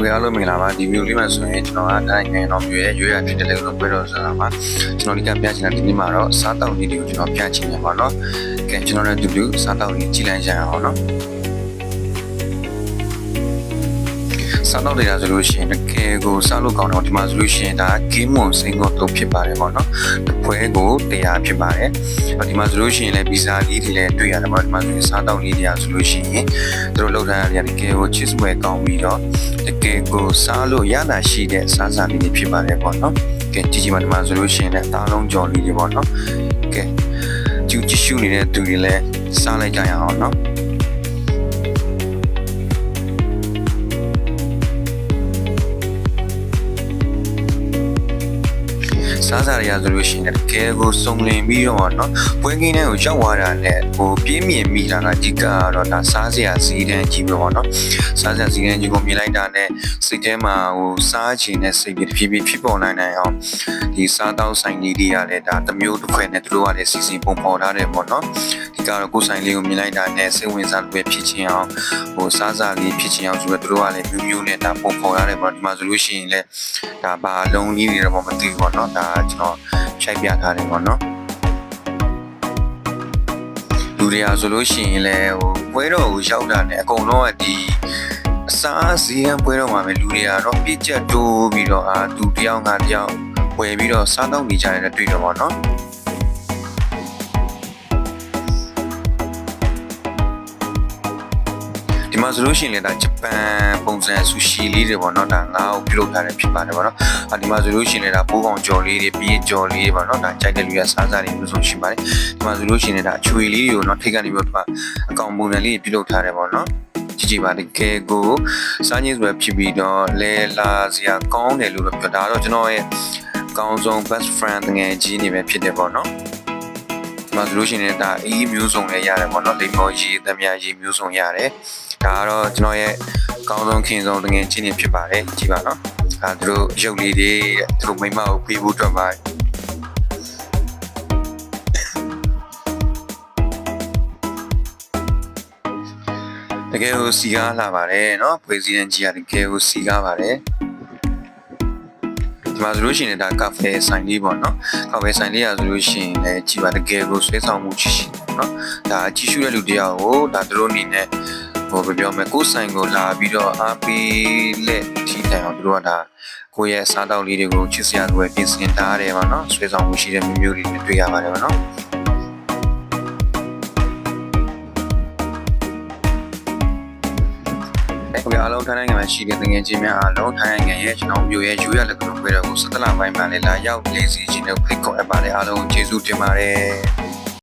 ဟုတ်ကဲ့အားလုံးမင်္ဂလာပါဒီဗီဒီယိုလေးမှာဆိုရင်ကျွန်တော်ကတိုင်းနိုင်ငံတော်မျိုးရဲ့ရွေးရဖြစ်တဲ့လေကတော့ပွဲတော်ဆိုတာမှာကျွန်တော်ဒီကပြချင်တာဒီနေ့မှာတော့စားတောက်လေးတွေကိုကျွန်တော်ပြချင်နေပါတော့ကဲကျွန်တော်လည်းတူတူစားတောက်လေးကြည့်လိုက်ကြရအောင်နော် စားတော့နေတာဆိုလို့ရှိရင်တကယ်ကိုစားလို့ကောင်းတော့ဒီမှာဆိုလို့ရှိရင်ဒါဂိမ်းမွန်စိန်ကိုတော့ဖြစ်ပါတယ်ပေါ့နော်တစ်ပွဲကိုတရားဖြစ်ပါတယ်ဒီမှာဆိုလို့ရှိရင်လည်းဗီဇာလေးတွေလည်းတွေ့ရတယ်ပေါ့ဒီမှာဆိုရင်စားတော့လေးတွေကဆိုလို့ရှိရင်သူတို့လောက်ထားရတဲ့တကယ်ကိုချစ်စပွဲကောင်းပြီးတော့တကယ်ကိုစားလို့ရတာရှိတဲ့စားစာလေးတွေဖြစ်ပါတယ်ပေါ့နော်ကဲကြည့်ကြည့်မှဒီမှာဆိုလို့ရှိရင်လည်းအားလုံးကြော်လေးတွေပေါ့နော်ကဲကျူကြည့်ရှုနေတဲ့သူတွေလည်းစားလိုက်ကြရအောင်နော် စားစားရရဆိုလို့ရှိရင်တကယ်ကိုစုံလင်ပြီးတော့เนาะပွဲကင်းတဲ့ကိုရောက်သွားတာနဲ့ဟိုပြင်းမြင်မိတာကအဓိကကတော့ဒါစားစရာစီးတန်းကြီးပဲပေါ့နော်စားစရာစီးတန်းကြီးကိုမြင်လိုက်တာနဲ့စိတ်ထဲမှာဟိုစားချင်တဲ့စိတ်တွေတဖြည်းဖြည်းဖြစ်ပေါ်နိုင်နိုင်အောင်ဒီစားတောက်ဆိုင်ကြီးတွေကလည်းဒါတစ်မျိုးတစ်ခွဲနဲ့သူတို့ကလည်းစီစဉ်ပုံပေါ်ထားတယ်ပေါ့နော်ဒီကတော့ကိုယ်ဆိုင်လေးကိုမြင်လိုက်တာနဲ့စိတ်ဝင်စားလို့ပဲဖြစ်ချင်အောင်ဟိုစားစားလေးဖြစ်ချင်အောင်ဆိုတော့သူတို့ကလည်းမျိုးမျိုးနဲ့ဒါပုံပေါ်ထားတယ်ပေါ့ဒီမှာဆိုလို့ရှိရင်လည်းဒါဘာလုံးကြီးတွေတော့မသိဘူးပေါ့နော်ဒါ ကျွန်တော်ချိန်ပြထားတယ်ပေါ့နော်လူတွေအားဆိုလို့ရှိရင်လည်းဟိုပွဲတော်ကိုရောက်တာနဲ့အကုန်လုံးကဒီအစားစီးရန်ပွဲတော်မှာပဲလူတွေကတော့ပြည့်ကျက်တိုးပြီးတော့အာသူတယောက်ငါတယောက်ဝယ်ပြီးတော့စားတော့နေကြတယ်တွေ့တော့ပေါ့နော် မှာဆိုလို့ရှိရင်လည်းဒါဂျပန်ပုံစံဆူရှီလေးတွေပေါ့နော်ဒါငါ့ကိုပြုလုပ်ထားတယ်ဖြစ်ပါတယ်ပေါ့နော်အဒီမှာဆိုလို့ရှိရင်လည်းဒါပိုးကောင်ကြော်လေးတွေပြည့်ကြော်လေးတွေပေါ့နော်ဒါကြိုက်တဲ့လူရစားစားတွေမျိုးစုံရှိပါတယ်ဒီမှာဆိုလို့ရှိရင်လည်းဒါအချွေလေးတွေကိုနော်ထိတ်ကနေပြီးတော့အကောင်ပုံစံလေးတွေပြုလုပ်ထားတယ်ပေါ့နော်ကြည့်ကြည့်ပါတကယ်ကိုစားညစ်ဆိုပဲဖြစ်ပြီးတော့လဲလာစရာကောင်းတယ်လို့တော့ပြောဒါတော့ကျွန်တော်ရဲ့အကောင်းဆုံး best friend တကယ်ကြီးနေပဲဖြစ်တယ်ပေါ့နော်ဒီ မှာဆိုလို့ရှိရင်လည်းဒါအေးမျိုးစုံလည်းရတယ်ပေါ့နော်လိမ္မော်ကြီးသမ ्या ကြီးမျိုးစုံရတယ်ဒါကတော့ကျွန်တော်ရဲ့အကောင်းဆုံးခင်ဆုံးတကယ်ချင်းနေဖြစ်ပါတယ်ကြည့်ပါနော်အဲသူတို့ရုပ်လေးတွေတဲ့သူတို့မိမကိုပေးဖို့အတွက်ပါတကယ်ကိုစီကားလာပါတယ်เนาะဖွေးစီရန်ကြီးကတကယ်ကိုစီကားပါတယ် ဒီမှာဆိုလို့ရှိရင်လည်းဒါကာဖေဆိုင်လေးပေါ့နော်ကာဖေဆိုင်လေးရဆိုလို့ရှိရင်လည်းကြည်ပါတကယ်ကိုဆွဲဆောင်မှုရှိရှိပေါ့နော်ဒါကြည့်ရှုတဲ့လူတယောက်ကိုဒါသူတို့အနေနဲ့ဟိုပြောမယ်ကိုယ်ဆိုင်ကိုလာပြီးတော့အားပေးလက်ထိတိုင်အောင်သူတို့ကဒါကိုယ့်ရဲ့စားတောက်လေးတွေကိုချစ်စရာတွေပြင်ဆင်ထားရတယ်ပေါ့နော်ဆွဲဆောင်မှုရှိတဲ့မျိုးမျိုးတွေနဲ့တွေ့ရပါတယ်ပေါ့နော် ဟုတ်ကဲ့အားလုံးထိုင်းနိုင်ငံမှာရှိတဲ့ငွေချင်းများအားလုံးထိုင်းနိုင်ငံရဲ့ကျွန်တော်မျိုးရဲ့ယူရလက်ကလုံးပွဲတော်ကိုစက်တလပိုင်းမှာလည်းလာရောက်လေ့စီခြင်းနဲ့ဖိတ်ခေါ်အပ်ပါတယ်အားလုံးကျေးဇူးတင်ပါတယ်